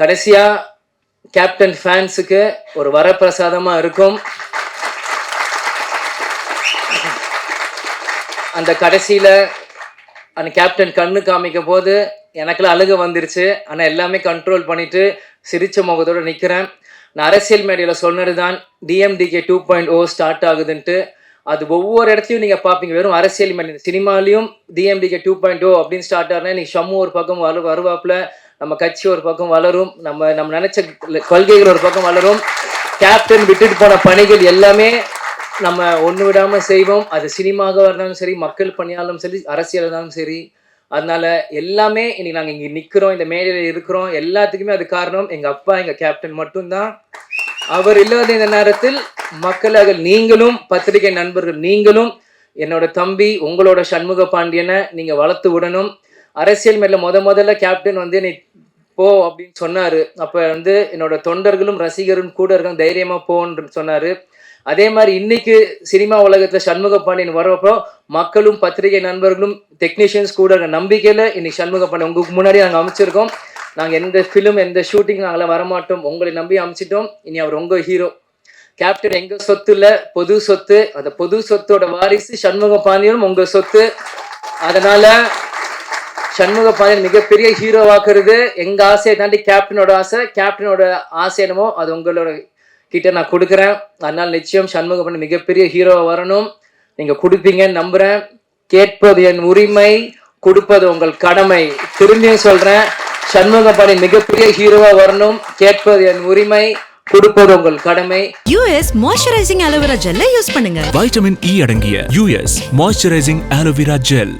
கடைசியா கேப்டன் ஃபேன்ஸுக்கு ஒரு வரப்பிரசாதமா இருக்கும். அந்த கடைசியில் அந்த கேப்டன் கண்ணு காமிக்க போது எனக்குலாம் அழுக வந்துருச்சு. ஆனால் எல்லாமே கண்ட்ரோல் பண்ணிட்டு சிரிச்ச முகத்தோட நிற்கிறேன் நான் அரசியல் மேடையில் சொன்னது தான் DMDK two point O start oh ஆகுதுன்ட்டு. அது ஒவ்வொரு இடத்துலையும் நீங்கள் பார்ப்பீங்க வெறும் அரசியல் மேடை சினிமாலையும் டிஎம்டிகே டூ பாயிண்ட் ஓ அப்படின்னு ஸ்டார்ட் ஆகுனா நீங்கள் ஷம்மு ஒரு பக்கம் வரு வருவாப்பில். நம்ம கட்சி ஒரு பக்கம் வளரும் நம்ம நம்ம நினைச்ச கொள்கைகள் ஒரு பக்கம் வளரும். கேப்டன் விட்டுட்டு போன பணிகள் எல்லாமே நம்ம ஒன்று விடாமல் செய்வோம். அது சினிமாக இருந்தாலும் சரி மக்கள் பணியாலும் சரி அரசியல் இருந்தாலும் சரி. அதனால எல்லாமே இன்னைக்கு நாங்கள் இங்கே நிற்கிறோம் இந்த மேடையில் இருக்கிறோம். எல்லாத்துக்குமே அது காரணம் எங்கள் அப்பா எங்கள் கேப்டன் மட்டும்தான். அவர் இல்லாத இந்த நேரத்தில் மக்களாக நீங்களும் பத்திரிகை நண்பர்கள் நீங்களும் என்னோட தம்பி உங்களோட சண்முக பாண்டியனை நீங்கள் வளர்த்து விடணும். அரசியல் மேல முத முதல்ல கேப்டன் வந்து என்னை போ அப்படின்னு சொன்னாரு. அப்ப வந்து என்னோட தொண்டர்களும் ரசிகரும் கூட இருக்காங்க தைரியமா போன்னு சொன்னாரு. அதே மாதிரி இன்னைக்கு சினிமா உலகத்துல சண்முக பாண்டியன் வரப்போ மக்களும் பத்திரிகை நண்பர்களும் டெக்னீஷியன்ஸ் கூட இருக்க நம்பிக்கையில இன்னைக்கு சண்முக பாண்டியன் உங்களுக்கு முன்னாடி நாங்க அமைச்சிருக்கோம். நாங்க எந்த ஃபிலிம் எந்த ஷூட்டிங் நாங்களாம் வரமாட்டோம். உங்களை நம்பி அமைச்சிட்டோம். இனி அவர் உங்க ஹீரோ கேப்டன் எங்க சொத்து இல்ல? பொது சொத்து. அந்த பொது சொத்தோட வாரிசு சண்முக பாண்டியனும் உங்க சொத்து. அதனால சண்முக பாண்டியன் மிகப்பெரிய ஹீரோவாக்குறது. எங்க ஆசையை தாண்டி கேப்டனோட ஆசை. கேப்டனோட ஆசை என்னமோ அது உங்களோட கிட்ட நான் கொடுக்குறேன். அதனால நிச்சயம் சண்முக பாண்டியன் மிகப்பெரிய ஹீரோவா வரணும். நீங்க கொடுப்பீங்கன்னு நம்புறேன். கேட்பது என் உரிமை கொடுப்பது உங்கள் கடமை. திரும்பியும் சொல்றேன் சண்முக பாண்டியன் மிகப்பெரிய ஹீரோவா வரணும். கேட்பது என் உரிமை கொடுப்பது உங்கள் கடமை. US moisturising aloe vera use பண்ணுங்க. வைட்டமின் இ அடங்கிய யூஎஸ் மாய்ஸ்சரைசிங் ஆலோவேரா ஜெல்